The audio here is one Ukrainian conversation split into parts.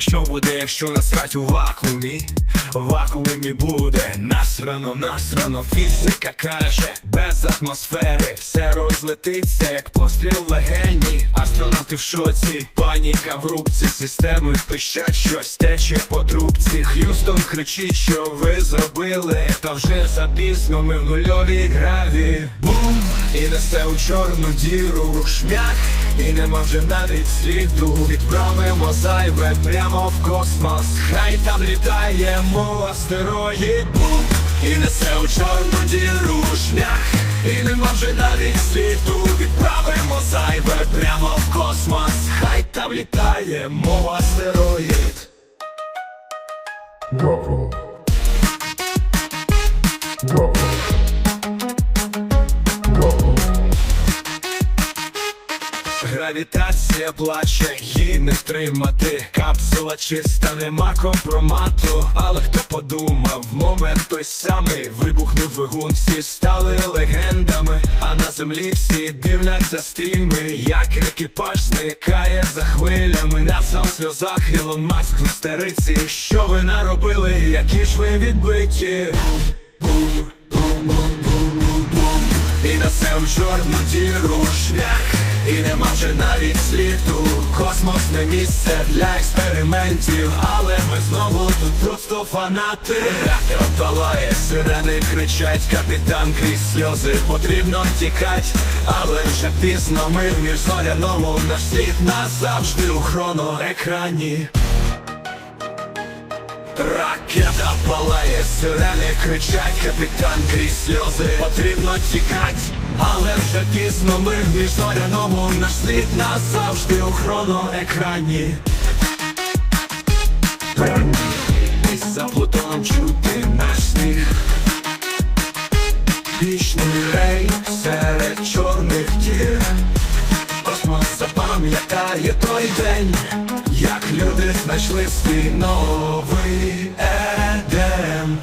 Що буде, якщо насрать у вакуумі? В вакуумі буде насрано, насрано. Фізика каже, без атмосфери. Все розлетиться, як постріл легені. Астронавти в шоці, паніка в рубці. Системи пищать, щось тече по трубці. Х'юстон кричить, що ви зробили. Та вже запізно ми в нульовій граві. Бум! І несе у чорну діру шмях І нема вже навіть сліду Відправимо зайве прямо в космос Хай там літає мов астероїд Бум! І несе у чорну діру шлях І нема вже навіть сліду Відправимо зайве прямо в космос Хай там літає мов астероїд Bravo. Bravo. Гравітація плаче, її не втримати. Капсула чиста, нема компромату. Але хто подумав, момент той самий. Вибухнув двигун, всі стали легендами. А на землі всі дивляться стріми Як екіпаж зникає за хвилями. На сам сльозах Ілон Маск в істериці. Що ви наробили, які ж ви відбиті? Бум, бум, бум, бум І несе в чорну діру шлях. І нема вже навіть сліду. Космос не місце для експериментів. Але ми знову тут просто фанати. Реактор палає, сирени кричать. Капітан крізь сльози потрібно тікать. Але вже пізно ми в міжзоряному Наш світ назавжди у хроноекрані Ракета палає, сирени кричать, капітан крізь сльози. Потрібно тікать, але вже пізно. Ми в міжзоряному Наш світ назавжди у хроноекрані. І за Плутоном чути наш сміх. Вічний рей серед чорних дір Космос запам'ятає той день, як люди знайшли свій новий Едем.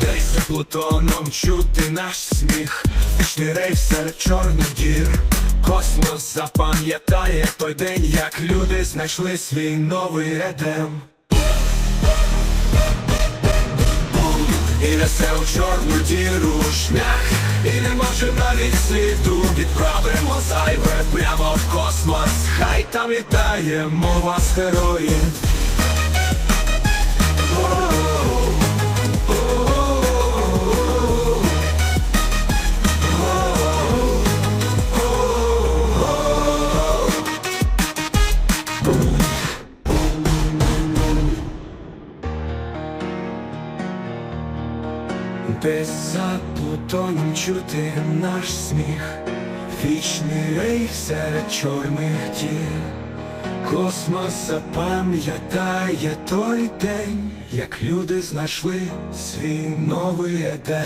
Десь Плутоном чути наш сміх. Вічний рейс серед чорних дір. Космос запам'ятає той день, як люди знайшли свій новий едем І несе у чорну діру шлях. І не може навіть сліду Відправимо зайве прямо в космос. Хай там літає мова астероїд Десь за Плутоном чути наш сміх, Вічний рейх серед чорних тіл, Космос запам'ятає той день, як люди знайшли свій новий едем.